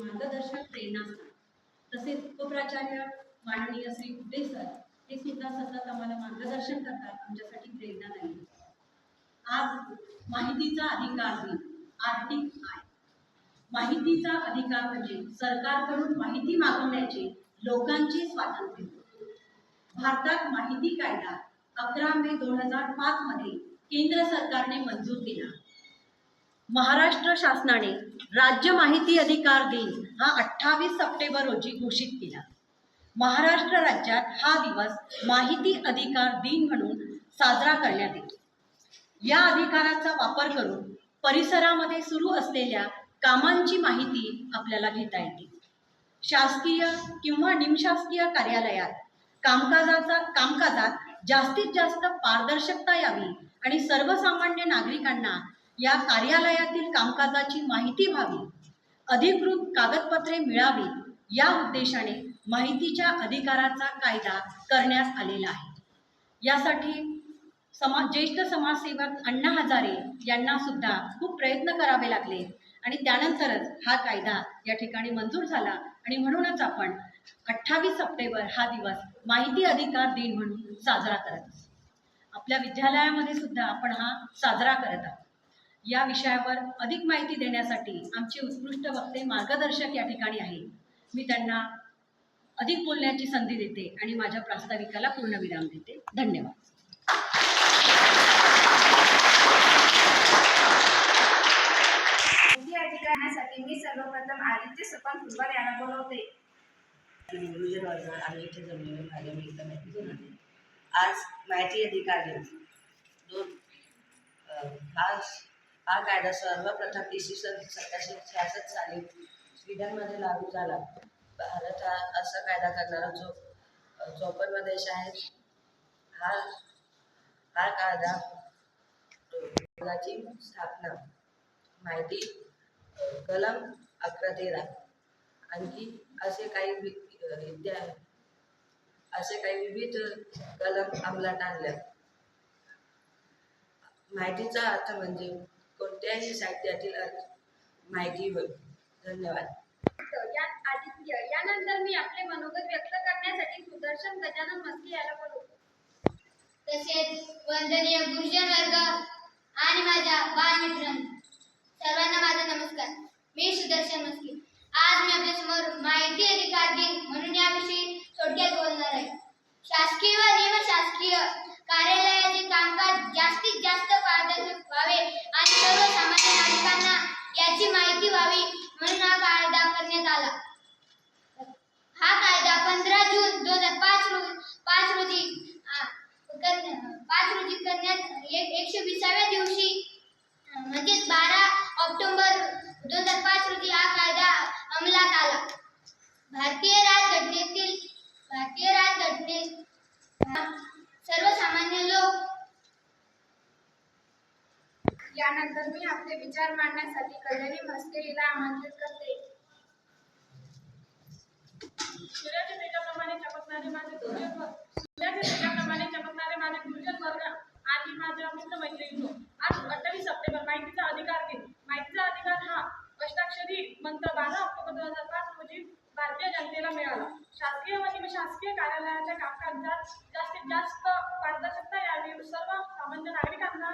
मार्गदर्शक प्रेरणा असतात. तसेच उपप्राचार्य माननीय श्री कुबे सर हे सुद्धा सतत आम्हाला मार्गदर्शन करतात आमच्यासाठी प्रेरणादायी आज माहितीचा अधिकार दिन आर्थिक आय. माहितीचा अधिकार म्हणजे सरकारकडून माहिती मागवण्याचे लोकांचे स्वातंत्र्य. भारतात माहिती कायदा अकरा मे दोन हजार पाच मध्ये केंद्र सरकारने मंजूर केला. महाराष्ट्र शासनाने राज्य माहिती अधिकार दिन हा अठ्ठावीस सप्टेंबर रोजी घोषित केला. महाराष्ट्र राज्यात हा दिवस माहिती अधिकार दिन म्हणून साजरा करण्यात येतो. या अधिकाराचा वापर करून परिसरामध्ये सुरू असलेल्या कामांची माहिती आपल्याला घेता येते. शासकीय किंवा निमशासकीय कार्यालयात कामकाजाचा कामकाजात जास्तीत जास्त पारदर्शकता यावी आणि सर्वसामान्य नागरिकांना या कार्यालयातील कामकाजाची माहिती व्हावी अधिकृत कागदपत्रे मिळावी या उद्देशाने माहितीच्या अधिकाराचा कायदा करण्यात आलेला आहे. यासाठी समा ज्येष्ठ समाजसेवक अण्णा हजारे यांना सुद्धा खूप प्रयत्न करावे लागले आणि त्यानंतरच हा कायदा या ठिकाणी मंजूर झाला आणि म्हणूनच आपण अठ्ठावीस सप्टेंबर हा दिवस माहिती अधिकार दिन म्हणून साजरा करत असतो आपल्या विद्यालयामध्ये सुद्धा आपण हा साजरा करत आहोत. या विषयावर अधिक माहिती देण्यासाठी आमचे उत्कृष्ट वक्ते मार्गदर्शक या ठिकाणी आहे मी त्यांना अधिक बोलण्याची संधी देते आणि माझ्या प्रास्ताविकाला पूर्णविराम देते. धन्यवाद. माहिती अधिकारासाठी मी सर्वप्रथम आदित्य सपन फुलवार यांना बोलवते. गुरुजन वर्ग आम्ही इथे जमलेलो माझ्या मित्र मैत्रिणी आले आज माहिती अधिकार दिन हा हा कायदा सर्वप्रथम इसवी सन सतराशे छ्यासष्ट साली स्वीडनमध्ये लागू झाला. भारत हा असा कायदा करणारा जो चौपन्न देश आहे हा हा कायदा स्थापना माहिती कलम अकरा तेरा आणखी असे काही विद्या असे काही विविध कलम अंमलात आणल्या माहितीचा अर्थ म्हणजे कोणत्याही साहित्यातील अर्थ माहिती होय. धन्यवाद. या आदित्य यानंतर मी आपले मनोगत व्यक्त करण्यासाठी सुदर्शन गजानन मस्के याला बोलवते तसेच वंदनीय गुरुजन वर्ग आणि माझ्या बालमित्रांनो सर्वांना माझा नमस्कार. मी सुदर्शन मस्के आज मी आपल्यासमोर माहिती अधिकार दिन म्हणून याविषयी आमंत्रित करते. सूर्याच्या तेजाप्रमाणे चमकणारे माझे गुरुजन सूर्याच्या तेजाप्रमाणे चमकणारे माझे गुरुजन वर्ग आणि माझ्या आज अठ्ठावीस सप्टेंबर माहितीचा अधिकार दिन. माहितीचा अधिकार हा अष्टाक्षरी मंत्र बारा ऑक्टोबर दोन हजार पाच रोजी भारतीय जनतेला मिळाला. शासकीय व निमशासकीय कार्यालयाच्या कामकाजात जास्तीत जास्त पारदर्शकता यावी सर्व सामान्य नागरिकांना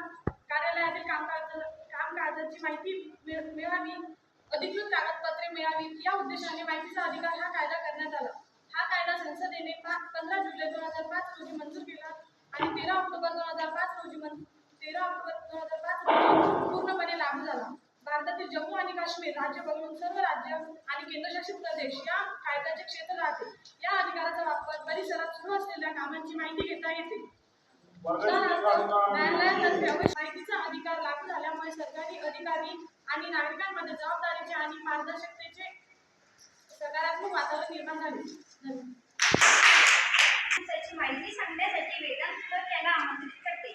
कार्यालयातील कामकाज कामकाजाची माहिती मिळावी. अधिकृत कागदपत्रे मिळावी या उद्देशाने माहितीचा अधिकार हा कायदा करण्यात आला. हा कायदा संसदेने पंधरा जुलै दोन हजार पाच रोजी मंजूर केला आणि तेरा ऑक्टोबर दोन हजार पाच रोजी तेरा ऑक्टोबर दोन हजार पाच रोजी पूर्णपणे लागू झाला. भारतातील जम्मू आणि काश्मीर राज्य वगळून सर्व राज्य आणि केंद्रशासित प्रदेश या कायद्याचे क्षेत्र राहते. या अधिकाराचा वापर परिसरात सुरू असलेल्या कामांची माहिती घेता येते. न्यायालयातर्फे माहितीचा अधिकार लागू झाल्यामुळे सरकारी अधिकारी आणि नागरिकांमध्ये जबाबदारीचे आणि पारदर्शकतेचे सकारात्मक वातावरण निर्माण झाले. धन्यवाद माहिती सांगण्यासाठी वेदांत सर यांना आमंत्रित करते.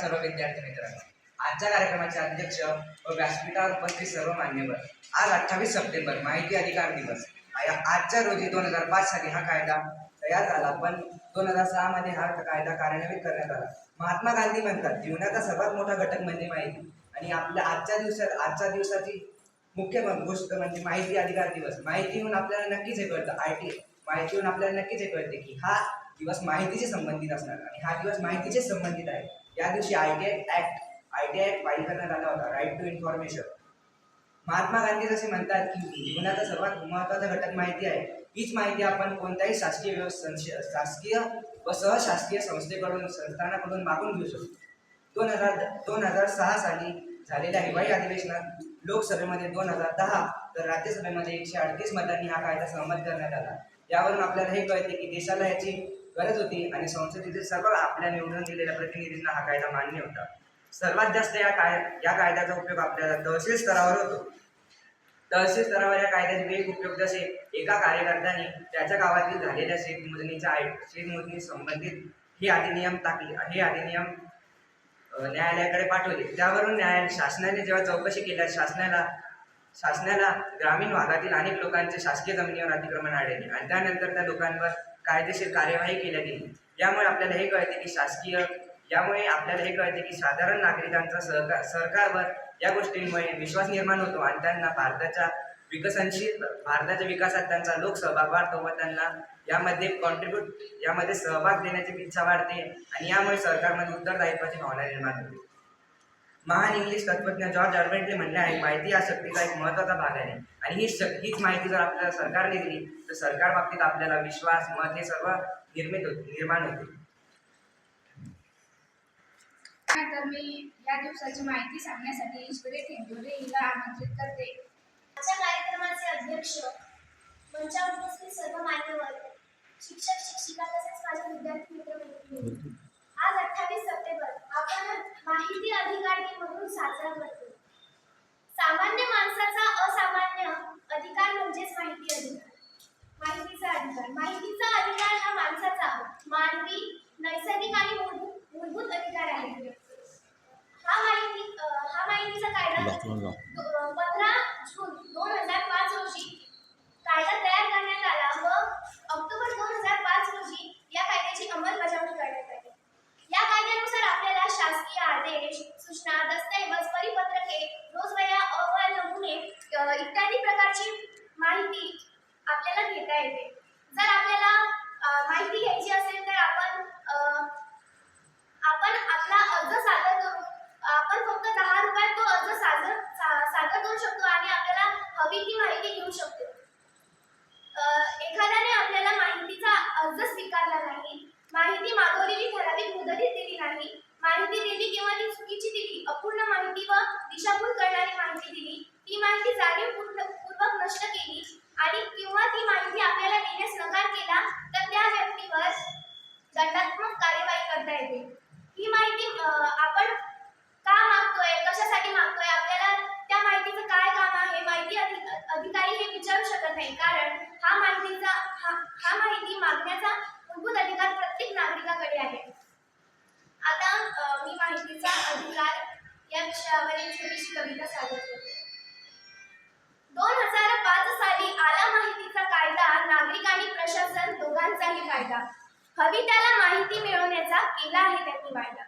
सर्व विद्यार्थी मित्रांनो आजच्या कार्यक्रमाचे अध्यक्ष व व्यासपीठावर उपस्थित सर्व मान्यवर आज अठ्ठावीस सप्टेंबर माहिती अधिकार दिवस. आजच्या रोजी दोन हजार पाच साली हा कायदा तयार झाला पण दोन हजार सहा मध्ये हा कायदा कार्यान्वित करण्यात आला. महात्मा गांधी म्हणतात जीवनाचा सर्वात मोठा घटक म्हणजे माहिती. आणि आपल्या आजच्या दिवसात आजच्या दिवसाची मुख्य गोष्ट म्हणजे माहिती अधिकार दिवस. माहिती येऊन आपल्याला नक्कीच हे कळतं. आय टी माहिती येऊन आपल्याला नक्कीच हे कळते की हा दिवस माहितीशी संबंधित असणार आणि हा दिवस माहितीशी संबंधित आहे. या दिवशी I T act I T act file करण्यात आला होता. Right to information Mahatma Gandhi जसे म्हणतात की जीवनाचा सर्वात महत्त्वाचा घटक माहिती आहे. हीच माहिती आपण कोणत्याही शासकीय व्यवस्था शासकीय व सहशासकीय संस्थेकडून संस्थानाकडून मागून घेऊ शकतो. दोन हजार दोन हजार सहा साली झालेल्या हिवाळी अधिवेशनात लोकसभेमध्ये दोन हजार दहा तर राज्यसभेमध्ये एकशे अडतीस मतांनी हा कायदा सहमत करण्यात आला. यावरून आपल्याला हे कळते की देशाला याची गरज होती आणि संसदेतील सर्व आपल्या निवडून दिलेल्या प्रतिनिधींना हा कायदा मान्य होता. सर्वात जास्त या काय या कायद्याचा उपयोग आपल्याला तहसील स्तरावर होतो. तहसील स्तरावर या कायद्याचे वेग उपयोग जसे एका कार्यकर्त्याने त्याच्या गावातील झालेल्या शेतमोजणीच्या आय शेतमोजणी संबंधित हे अधिनियम टाकले हे अधिनियम न्यायालयाकडे पाठवले. त्यावरून न्यायालय शासनाने जेव्हा चौकशी केल्या शासनाला शासनाला ग्रामीण भागातील अनेक लोकांचे शासकीय जमिनीवर अतिक्रमण आढळले आणि त्यानंतर त्या लोकांवर कायदेशीर कार्यवाही केल्या गेली. यामुळे आपल्याला हे कळते की शासकीय यामुळे आपल्याला हे कळते की साधारण नागरिकांचा सहकार सरकारवर या गोष्टींमुळे विश्वास निर्माण होतो आणि त्यांना भारताच्या विकसनशील भारताच्या विकासात त्यांचा लोकसहभाग वाढतो व त्यांना यामध्ये कॉन्ट्रीब्यूट यामध्ये सहभाग देण्याची इच्छा वाढते आणि यामुळे सरकारमध्ये उत्तरदायित्वाची भावना निर्माण होते. महान इंग्लिश तत्वज्ञ जॉर्ज ऑर्वेंटने म्हणले आहे माहिती या शक्तीचा एक महत्त्वाचा भाग आहे आणि ही शक हीच माहिती जर आपल्याला सरकारने दिली तर सरकार बाबतीत आपल्याला विश्वास मत हे सर्व निर्मित होते निर्माण होते. तर मी या दिवसाची माहिती सांगण्यासाठी ईश्वरी ठेंगुर्डे हिला आमंत्रित करते. आजच्या कार्यक्रमाचे अध्यक्ष मंचावर उपस्थित सर्व मान्यवर शिक्षक शिक्षिका तसेच माझे विद्यार्थी मित्र आज अठ्ठावीस सप्टेंबर आपण माहिती अधिकार दिन म्हणून साजरा करतो. सामान्य माणसाचा असामान्य अधिकार म्हणजेच माहिती अधिकार. माहितीचा अधिकार. माहिती अधिकार हा माणसाचा मानवी नैसर्गिक आणि मूलभूत मूलभूत अधिकार आहे हा माहिती अं, हा माहितीचा कायदा पंधरा जून दोन हजार पाच रोजी कायदा तयार करण्यात आला व ऑक्टोबर दोन हजार पाच रोजी या कायद्याची अंमलबजावणी करण्यात आली या कायद्यानुसार आपल्याला शासकीय आदेश सूचना दस्तऐवज परिपत्रके रोजवया अहवाल नमुने अ, इत्यादी प्रकारची माहिती आपल्याला घेता येते जर आपल्याला अ, माहिती घ्यायची असेल तर आपण अ, आपण आपला अर्ज सादर करू आपण फक्त दहा रुपयात तो अर्ज सादर सा- सादर करू शकतो आणि आपल्याला हवी ती माहिती घेऊ शकतो. एखाद्याने आपल्याला माहितीचा अर्ज स्वीकारला नाही माहिती मागवलेली ठराविक मुदतीत दिली नाही माहिती दिली किंवा ती चुकीची दिली अपूर्ण माहिती व दिशाभूल करणारी माहिती दिली ती माहिती जाणीवपूर्वक नष्ट केली आणि किंवा ती माहिती आपल्याला देण्यास नकार केला तर त्या व्यक्तीवर दंडात्मक कार्यवाही करता येते. ही माहिती आपण का मागतोय कशासाठी मागतोय आपल्याला माहितीचं काय काम आहे माहिती अधिकारी हे विचारू शकत नाही. कारण हा माहितीचा हा हा माहिती मागण्याचा मूलभूत अधिकार प्रत्येक नागरिकाकडे आहे. आता मी माहितीचा अधिकार या विषयावर एक छोटीशी कविता सादर करते. दोन हजार पाच साली आला माहितीचा कायदा नागरिक आणि प्रशासन दोघांचाही कायदा. हवी त्याला माहिती मिळवण्याचा केला आहे त्यांनी वायदा.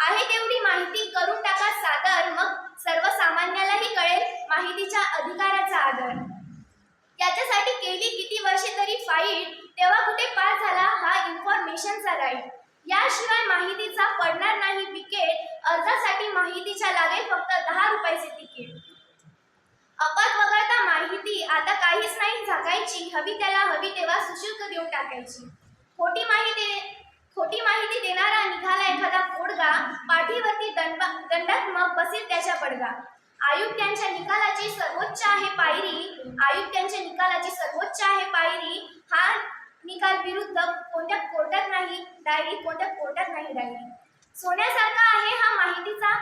आहे तेवढी माहिती करून टाका सादर मग सर्वसामान्यालाही कळेल माहितीच्या अधिकाराचा आदर. याच्यासाठी केली किती वर्षे तरी फाईट तेव्हा कुठे पास झाला हा इन्फॉर्मेशनचा राईट. याशिवाय माहितीचा पडणार नाही विकेट अर्जासाठी माहितीच्या लागेल फक्त दहा रुपयाचे तिकीट. अपत वगळता माहिती आता काहीच नाही झाकायची हवी त्याला हवी तेव्हा सुशुल्क देऊन टाकायची. खोटी माहिती खोटी माहिती देणारा निघाला पाठीवरती दंडात्मक बसेल त्याच्या पडगा आयुक्तांच्या निकालाची सर्वोच्च आहे पायरी. आयुक्तांच्या निकालाची सर्वोच्च आहे पायरी. हा निकाल विरुद्ध कोणत्या कोर्टात नाही डायरी कोणत्या कोर्टात नाही डायरी. सोन्यासारखा आहे हा माहितीचा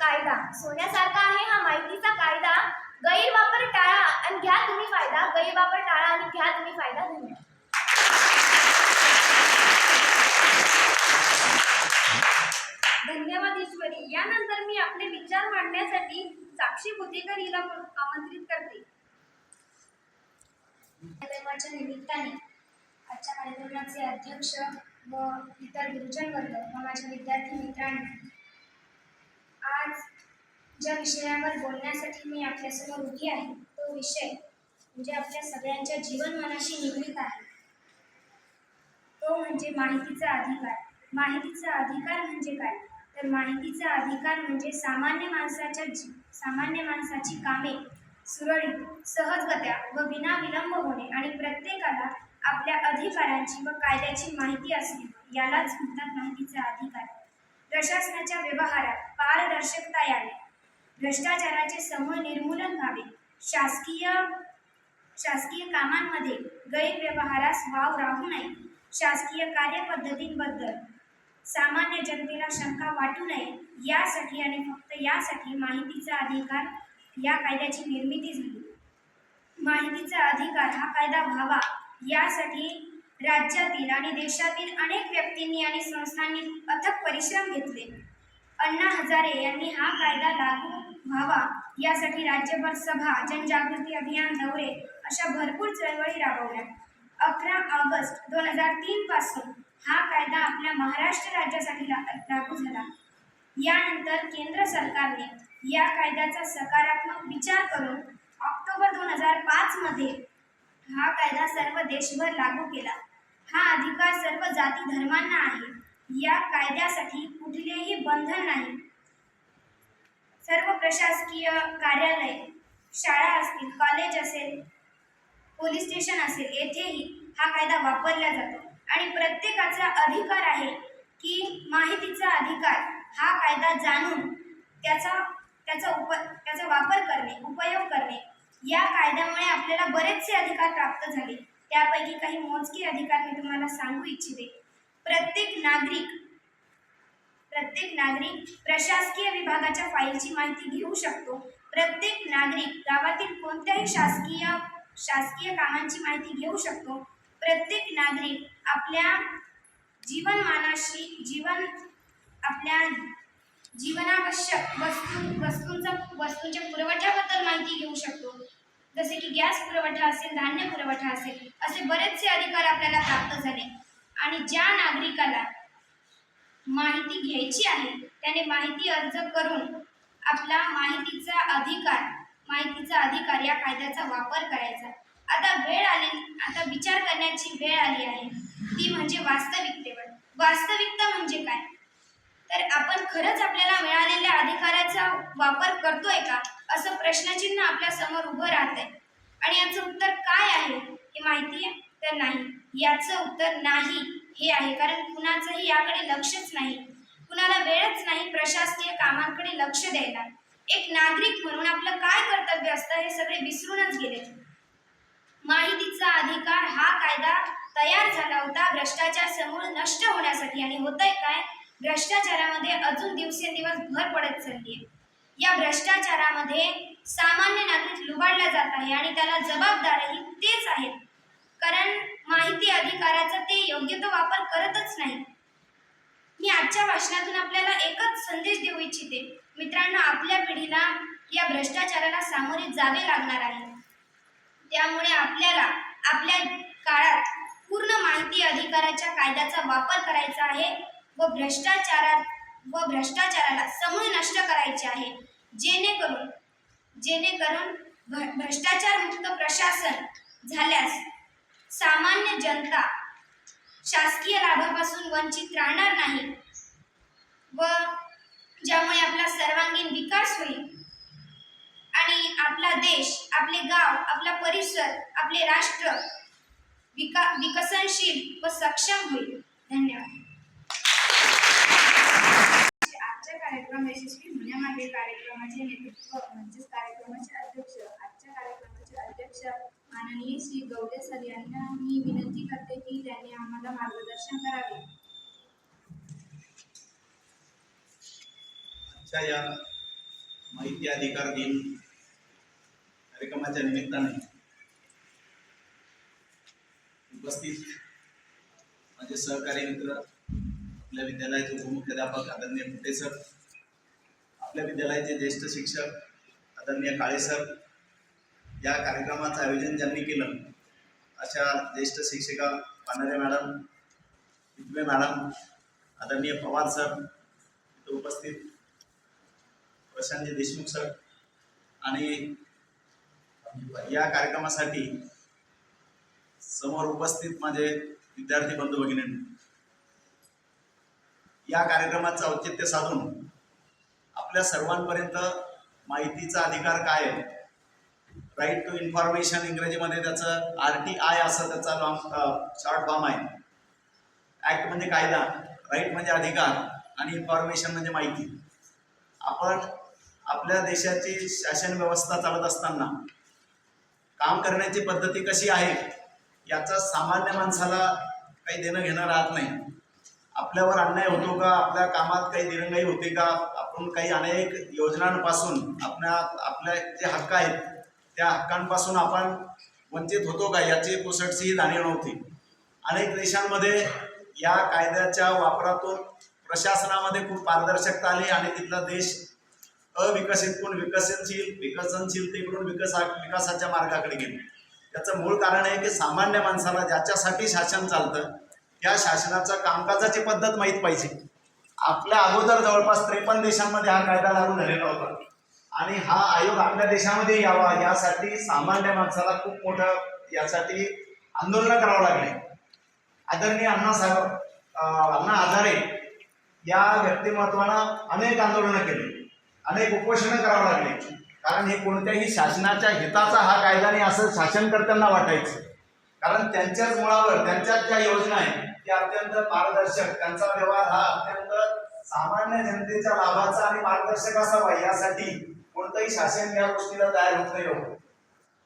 कायदा. सोन्यासारखा आहे हा माहितीचा कायदा. गैरवापर टाळा आणि घ्या तुम्ही फायदा. गैरवापर टाळा आणि घ्या तुम्ही फायदा धन्यवाद. धन्यवाद ईश्वरी. यानंतर मी आपले विचार मांडण्यासाठी साक्षी बुद्धेकर हिला आमंत्रित करते. कार्यक्रमाच्या निमित्ताने आजच्या कार्यक्रमाचे अध्यक्ष व इतर गुरुजनवर्ग व माझ्या विद्यार्थी मित्रांनी आज ज्या विषयावर बोलण्यासाठी मी आपल्यासमोर उभी आहे तो विषय म्हणजे आपल्या सगळ्यांच्या जीवनमानाशी निगडीत आहे. तो म्हणजे माहितीचा अधिकार. माहितीचा अधिकार म्हणजे काय? तर माहितीचा अधिकार म्हणजे सामान्य माणसाच्या सामान्य माणसाची कामे सुरळीत सहजगत्या व विना विलंब होणे आणि प्रत्येकाला आपल्या अधिकारांची व कायद्याची माहिती असणे यालाच म्हणतात माहितीचा अधिकार. प्रशासनाच्या व्यवहारात पारदर्शकता यावी. भ्रष्टाचाराचे समूळ निर्मूलन व्हावे. शासकीय शासकीय कामांमध्ये गैरव्यवहारास वाव राहू नये. शासकीय कार्यपद्धतींबद्दल सामान्य जनतेला शंका वाटू नये. यासाठी आणि फक्त यासाठी माहितीचा अधिकार या कायद्याची निर्मिती झाली. माहितीचा अधिकार हा कायदा व्हावा. यासाठी राज्यातील आणि देशातील अनेक व्यक्तींनी आणि संस्थांनी अथक परिश्रम घेतले. अण्णा हजारे यांनी हा कायदा लागू व्हावा. यासाठी राज्यभर सभा जनजागृती अभियान दौरे अशा भरपूर चळवळी राबवल्या. अकरा ऑगस्ट दोन हजार तीन पासून हा कायदा आपल्या महाराष्ट्र राज्यासाठी लागू झाला. यानंतर केंद्र सरकारने या कायद्याचा सकारात्मक विचार करून ऑक्टोबर दोन हजार पाचमध्ये हा कायदा सर्व देशभर लागू केला. हा अधिकार सर्व जाती धर्मांना आहे. या कायद्यासाठी कुठलेही बंधन नाही. सर्व प्रशासकीय कार्यालय शाळा असतील कॉलेज असेल पोलीस स्टेशन असेल येथेही हा कायदा वापरला जातो. आणि प्रत्येकाचा अधिकार आहे की माहितीचा अधिकार हा कायदा जाणून त्याचा त्याचा उप त्याचा वापर करणे उपयोग करणे या कायद्यामुळे आपल्याला बरेचसे अधिकार प्राप्त झाले. त्यापैकी काही मोजके अधिकार मी तुम्हाला सांगू इच्छिते. प्रत्येक नागरिक प्रत्येक नागरिक प्रशासकीय विभागाच्या फाईलची माहिती घेऊ शकतो. प्रत्येक नागरिक गावातील कोणत्याही शासकीय शासकीय कामांची माहिती घेऊ शकतो. प्रत्येक नागरिक आपल्या जीवनमानाशी जीवन आपल्या जीवनावश्यक वस्तू वस्तूंचा वस्तूंच्या पुरवठ्याबद्दल माहिती घेऊ शकतो. जसे की गॅस पुरवठा असेल धान्य पुरवठा असेल असे बरेचसे अधिकार आपल्याला प्राप्त झाले. आणि ज्या नागरिकाला माहिती घ्यायची आहे त्याने माहिती अर्ज करून आपला माहितीचा अधिकार माहितीचा अधिकार या कायद्याचा वापर करायचा. आता वेळ आली आता विचार करण्याची वेळ आली आहे. ती म्हणजे वास्तविकतेवर. वास्तविकता म्हणजे काय? तर आपण खरंच आपल्याला मिळालेल्या अधिकाराचा वापर करतोय का? असं प्रश्नचिन्ह आपल्यासमोर उभं राहत आहे आणि याचं उत्तर काय आहे? हे माहिती आहे? तर नाही. याचं उत्तर नाही हे आहे. कारण कुणाचंही याकडे लक्षच नाही. कुणाला वेळच नाही प्रशासकीय कामांकडे लक्ष द्यायला. एक नागरिक म्हणून आपलं काय कर्तव्य असतं हे सगळे विसरूनच गेले माहितीचा अधिकार हा कायदा तयार झाला होता. भ्रष्टाचार समूळ नष्ट होण्यासाठी. आणि होतंय काय? भ्रष्टाचारामध्ये अजून दिवसेंदिवस भर पडत चालली आहे या भ्रष्टाचारामध्ये सामान्य नागरिक लुबाडला जात आहे आणि त्याला जबाबदारही तेच आहेत. कारण माहिती अधिकाराचा ते योग्य तो वापर करतच नाही. मी आजच्या भाषणातून आपल्याला एकच संदेश देऊ इच्छिते. मित्रांनो आपल्या पिढीला या भ्रष्टाचाराला सामोरे जावे लागणार आहे. त्यामुळे आपल्याला आपल्या काळात पूर्ण माहिती अधिकाराच्या कायद्याचा वापर करायचा आहे व भ्रष्टाचारात व भ्रष्टाचाराला समूळ नष्ट करायचे आहे. जेणेकरून जेणेकरून भ्र- भ्रष्टाचारमुक्त प्रशासन झाल्यास सामान्य जनता शासकीय लाभापासून वंचित राहणार नाही व ज्यामुळे आपला सर्वांगीण विकास होईल. आणि आपला देश आपले गाव आपला परिसर आपले राष्ट्र विका विकसनशील व सक्षम होईल. धन्यवाद. आजच्या कार्यक्रम यशस्वी होण्यामागे कार्यक्रमाचे नेतृत्व म्हणजेच कार्यक्रमाचे अध्यक्ष आजच्या कार्यक्रमाचे अध्यक्ष माननीय श्री गवडे सर यांना मी विनंती करते की त्यांनी आम्हाला मार्गदर्शन करावे. आजच्या या माहिती अधिकार दिन कार्यक्रमाच्या निमित्ताने उपस्थित माझे सहकारी मित्र आपल्या विद्यालयाचे उपमुख्याध्यापक आदरणीय कुटे सर आपल्या विद्यालयाचे ज्येष्ठ शिक्षक आदरणीय काळे सर या कार्यक्रमाचं आयोजन ज्यांनी केलं अशा ज्येष्ठ शिक्षिका पांढरे मॅडम विद्वे मॅडम आदरणीय पवार सर इथं उपस्थित प्रशांतजी देशमुख सर आणि या कार्यक्रमासाठी समोर उपस्थित माझे विद्यार्थी बंधू भगिनी या कार्यक्रमाचं औचित्य साधून आपल्या सर्वांपर्यंत माहितीचा अधिकार काय आहे? राईट टू इन्फॉर्मेशन इंग्रजीमध्ये त्याचं आर टी आय असं त्याचा लॉंग शॉर्ट फॉर्म आहे. ॲक्ट म्हणजे कायदा राईट म्हणजे अधिकार आणि इन्फॉर्मेशन म्हणजे माहिती. आपण आपल्या देशाची शासन व्यवस्था चालत असताना काम करण्याची पद्धती कशी आहे याचा सामान्य माणसाला काही देणं घेणं राहत नाही. आपल्यावर अन्याय होतो का? आपल्या कामात काही दिरंगाई होते का? आपण काही अनेक योजनांपासून आपल्या आपल्या जे हक्क आहेत त्या हक्कांपासून आपण वंचित होतो का? याची पुसटशीही जाणीव नव्हती. अनेक देशांमध्ये या कायद्याच्या वापरातून प्रशासनामध्ये खूप पारदर्शकता आली आणि तिथला देश अविकसितकडून विकसनशील विकसनशीलतेकडून विकसा विकासाच्या मार्गाकडे गेले. त्याचं मूळ कारण आहे की सामान्य माणसाला ज्याच्यासाठी शासन चालतं त्या शासनाचा कामकाजाची पद्धत माहीत पाहिजे. आपल्या अगोदर जवळपास त्रेपन्न देशांमध्ये हा कायदा लागू झालेला होता. आणि हा आयोग आपल्या देशामध्ये यावा यासाठी सामान्य माणसाला खूप मोठं यासाठी आंदोलनं करावं लागले. आदरणीय अण्णासाहेब अं, अण्णा आधारे या व्यक्तिमत्वानं अनेक आंदोलनं केली. अनेक उपोषणं करावं लागली. कारण हे कोणत्याही शासनाच्या हिताचा हा कायदा नाही असं शासनकर्त्यांना वाटायचं. कारण त्यांच्याच मुळावर त्यांच्याच ज्या योजना आहेत त्या अत्यंत पारदर्शक. त्यांचा व्यवहार हा अत्यंत सामान्य जनतेच्या लाभाचा आणि पारदर्शक असावा. यासाठी कोणतंही शासन या गोष्टीला तयार होत नाही होतं.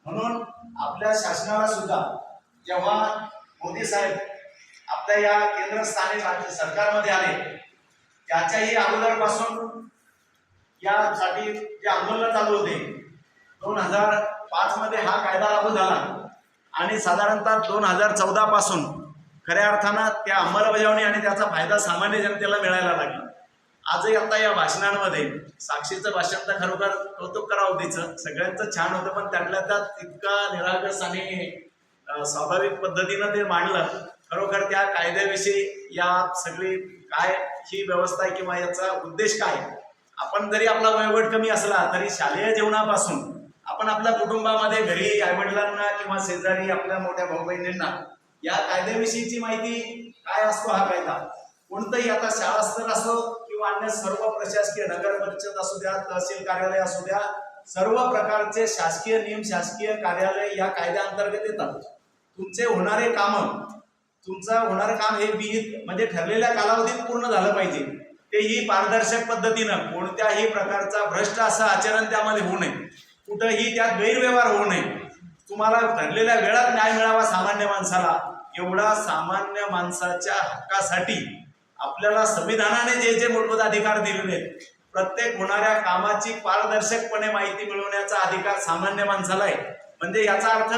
म्हणून आपल्या शासनाला सुद्धा जेव्हा मोदी साहेब आपल्या या केंद्रस्थानी राज्य सरकारमध्ये आले त्याच्याही अगोदरपासून यासाठी जे आंदोलन चालू होते दोन हजार पाच मध्ये हा कायदा लागू झाला. आणि साधारणतः दोन हजार चौदा पासून खऱ्या अर्थानं त्या अंमलबजावणी आणि त्याचा फायदा सामान्य जनतेला मिळायला लागला. आजही आता या भाषणांमध्ये साक्षीचं भाषण तर खरोखर कौतुक करावं तिचं सगळ्यांचं छान होतं पण त्यातल्या त्यात तितका निरागस आणि स्वाभाविक पद्धतीनं ते मांडलं. खरोखर त्या कायद्याविषयी या सगळी काय ही व्यवस्था आहे किंवा याचा उद्देश काय? आपण जरी आपला वयोगट कमी असला तरी शालेय जीवनापासून आपण आपल्या कुटुंबामध्ये घरी आईवडिलांना किंवा शेजारी आपल्या मोठ्या भाऊ बहिणींना या कायद्याविषयीची माहिती काय असतो हा कायदा? कोणतंही आता शाळा स्तर असो किंवा अन्य सर्व प्रशासकीय नगर परिषद असू द्या तहसील कार्यालय असू द्या सर्व प्रकारचे शासकीय नियम शासकीय कार्यालय या कायद्याअंतर्गत येतात. तुमचे होणारे काम तुमचं होणारं काम हे विहित म्हणजे ठरलेल्या कालावधीत पूर्ण झालं पाहिजे. तेही पारदर्शक पद्धतीनं कोणत्याही प्रकारचा भ्रष्ट असं आचरण त्यामध्ये होऊ नये. कुठंही त्यात गैरव्यवहार होऊ नये. तुम्हाला ठरलेल्या वेळात न्याय मिळावा सामान्य माणसाला. एवढा सामान्य माणसाच्या हक्कासाठी आपल्याला संविधानाने जे जे मूलभूत अधिकार दिलेले आहेत प्रत्येक होणाऱ्या कामाची पारदर्शकपणे माहिती मिळवण्याचा अधिकार सामान्य माणसाला आहे. म्हणजे याचा अर्थ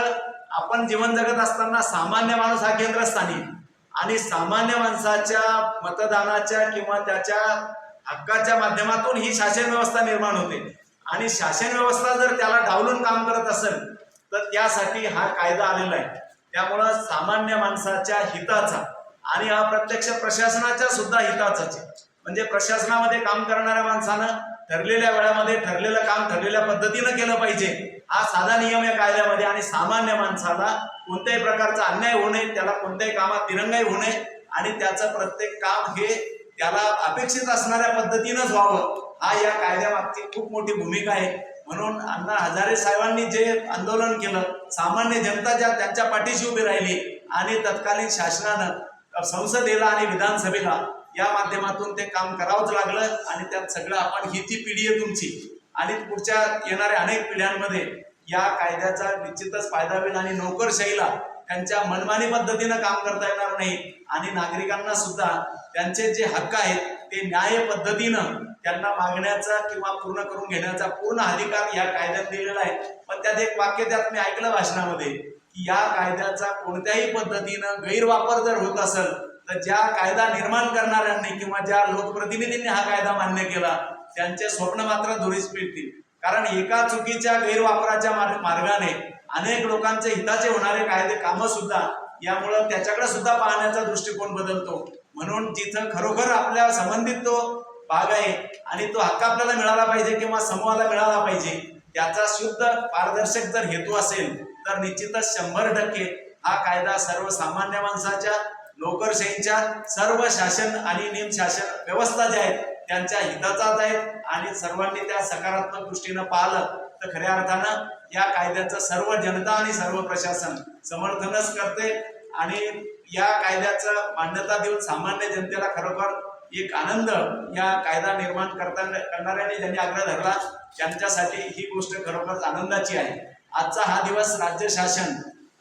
आपण जीवन जगत असताना सामान्य माणूस हा केंद्रस्थानी आणि सामान्य माणसाच्या मतदानाच्या किंवा त्याच्या हक्काच्या माध्यमातून ही शासन व्यवस्था निर्माण होते आणि शासन व्यवस्था जर त्याला डावलून काम करत असेल तर त्यासाठी हा कायदा आलेला आहे त्यामुळं सामान्य माणसाच्या हिताचा आणि हा प्रत्यक्ष प्रशासनाच्या सुद्धा हिताचाच आहे. म्हणजे प्रशासनामध्ये काम करणाऱ्या माणसानं ठरलेल्या वेळामध्ये ठरलेलं काम ठरलेल्या पद्धतीनं केलं पाहिजे. हा साधा नियम या कायद्यामध्ये आणि सामान्य माणसाला कोणत्याही प्रकारचा अन्याय होऊ नये त्याला कोणत्याही कामात तिरंगाई होऊ नये आणि त्याचं प्रत्येक काम हे त्याला अपेक्षित असणाऱ्या पद्धतीनंच व्हावं. हा या कायद्यामागची खूप मोठी भूमिका आहे. म्हणून अण्णा हजारे साहेबांनी जे आंदोलन केलं सामान्य जनता ज्या त्यांच्या पाठीशी उभी राहिली आणि तत्कालीन शासनानं संसदेला आणि विधानसभेला या माध्यमातून ते काम करावंच लागलं आणि त्यात सगळं आपण ही ती पिढी आहे तुमची. आणि पुढच्या येणाऱ्या अनेक पिढ्यांमध्ये या कायद्याचा निश्चितच फायदा होईल आणि नोकरशाहीला त्यांच्या मनमानी पद्धतीनं काम करता येणार नाही. आणि नागरिकांना सुद्धा त्यांचे जे हक्क आहेत ते न्याय पद्धतीनं त्यांना मागण्याचा किंवा पूर्ण करून घेण्याचा पूर्ण अधिकार या कायद्यात दिलेला आहे. पण त्यात एक वाक्य त्यात मी ऐकलं भाषणामध्ये की या कायद्याचा कोणत्याही पद्धतीनं गैरवापर जर होत असेल तर ज्या कायदा निर्माण करणाऱ्यांनी किंवा ज्या लोकप्रतिनिधींनी हा कायदा मान्य केला त्यांचे स्वप्न मात्र धुरीस पिळतील कारण एका चुकीच्या गैरवापराच्या मार्गाने अनेक लोकांचे हिताचे होणारे कायदे कामं सुद्धा यामुळं त्याच्याकडे सुद्धा पाहण्याचा दृष्टिकोन बदलतो. म्हणून जिथं खरोखर आपल्या संबंधित तो भाग आहे आणि तो हक्क आपल्याला मिळाला पाहिजे किंवा समूहाला मिळाला पाहिजे त्याचा शुद्ध पारदर्शक जर हेतू असेल तर निश्चितच शंभर टक्के हा कायदा सर्वसामान्य माणसाच्या नोकरशाहीच्या सर्व शासन आणि नियमशासन व्यवस्था ज्या आहेत त्यांच्या हिताचाच आहेत आणि सर्वांनी त्या सकारात्मक दृष्टीनं पाहिलं तर खऱ्या अर्थानं या कायद्याचं सर्व जनता आणि सर्व प्रशासन समर्थनच करते आणि या कायद्याचं मान्यता देऊन सामान्य जनतेला खरोखर एक आनंद या कायदा निर्माण करताना करणाऱ्यांनी ज्यांनी आग्रह धरला त्यांच्यासाठी ही गोष्ट खरोखरच आनंदाची आहे. आजचा हा दिवस राज्य शासन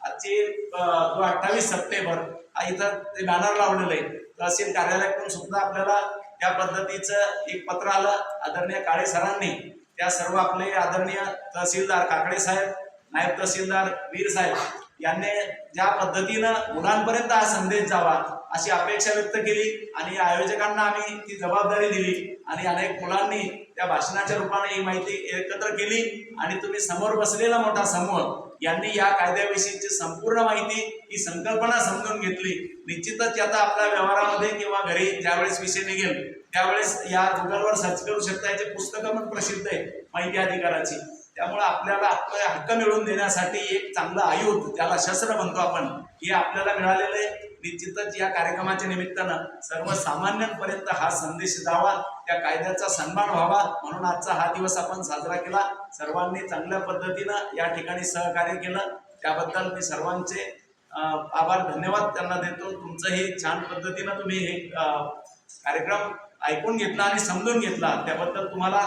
आजची जो अठ्ठावीस सप्टेंबर इथं ते बॅनर लावलेलं आहे. तहसील कार्यालयाकडून सुद्धा आपल्याला त्या पद्धतीचं एक पत्र आलं. आदरणीय काळे सरांनी. त्या सर्व आपले आदरणीय तहसीलदार काकडे साहेब नायब तहसीलदार वीर साहेब यांनी ज्या पद्धतीनं मुलांपर्यंत हा संदेश जावा अशी अपेक्षा व्यक्त केली आणि आयोजकांना आम्ही ती जबाबदारी दिली आणि अनेक मुलांनी त्या भाषणाच्या रूपाने ही माहिती एकत्र केली आणि तुम्ही समोर बसलेला मोठा समूह यांनी या कायद्याविषयीची संपूर्ण माहिती ही संकल्पना समजून घेतली. निश्चितच आता आपल्या व्यवहारामध्ये किंवा घरी ज्यावेळेस विषय निघेल त्यावेळेस या गुगलवर सर्च करू शकता. याचे पुस्तकं पण प्रसिद्ध आहे माहिती अधिकाराची. त्यामुळे आपल्याला आपले हक्क मिळवून देण्यासाठी एक चांगलं आयुध त्याला शस्त्र म्हणतो आपण. हे आपल्याला मिळालेलं आहे. निश्चितच या कार्यक्रमाच्या निमित्तानं सर्वसामान्यांपर्यंत हा संदेश जावा त्या कायद्याचा सन्मान व्हावा म्हणून आजचा हा दिवस आपण साजरा केला. सर्वांनी चांगल्या पद्धतीनं या ठिकाणी सहकार्य केलं. त्याबद्दल मी सर्वांचे आभार धन्यवाद त्यांना देतो. तुमचंही छान पद्धतीनं तुम्ही हे कार्यक्रम ऐकून घेतला आणि समजून घेतला. त्याबद्दल तुम्हाला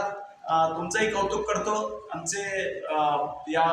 तुमचंही कौतुक करतो. आमचे या